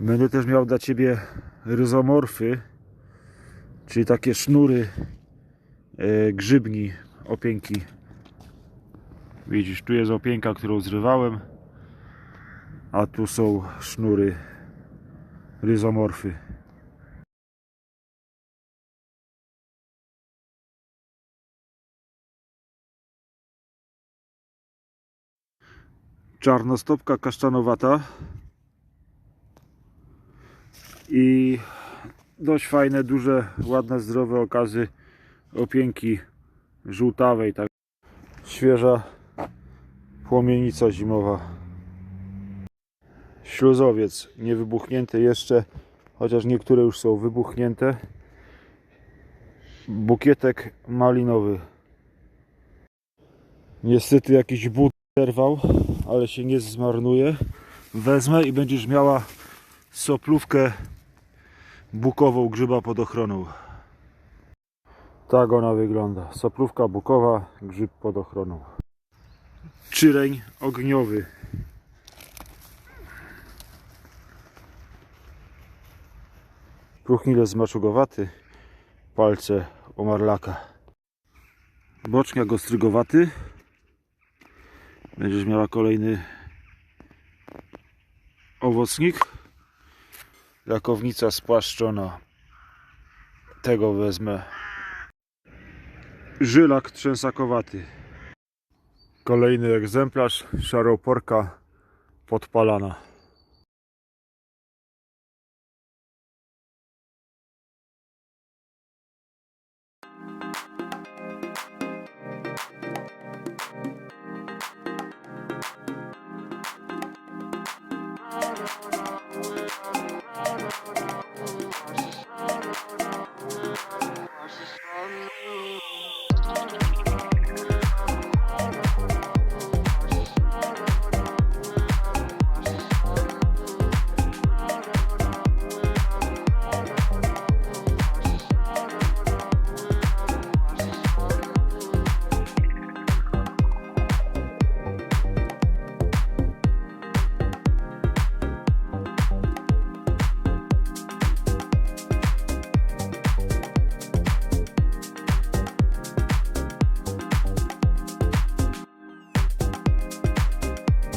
Będę też miał dla Ciebie ryzomorfy, czyli takie sznury e, grzybni, opięki. Widzisz, tu jest opięka, którą zrywałem, a tu są sznury ryzomorfy. Czarnostopka kaszczanowata i dość fajne, duże, ładne, zdrowe okazy opięki żółtawej, tak świeża płomienica zimowa. Śluzowiec niewybuchnięty jeszcze, chociaż niektóre już są wybuchnięte. Bukietek malinowy. Niestety jakiś but zerwał, ale się nie zmarnuje. Wezmę i będziesz miała soplówkę bukową grzyba pod ochroną. Tak ona wygląda. Soplówka bukowa, grzyb pod ochroną. Czyreń ogniowy. Próchnilec maczugowaty, palce omarlaka. Boczniak ostrygowaty. Będziesz miała kolejny owocnik. Lakownica spłaszczona. Tego wezmę. Żylak trzęsakowaty. Kolejny egzemplarz. Szaroporka podpalana. Amen.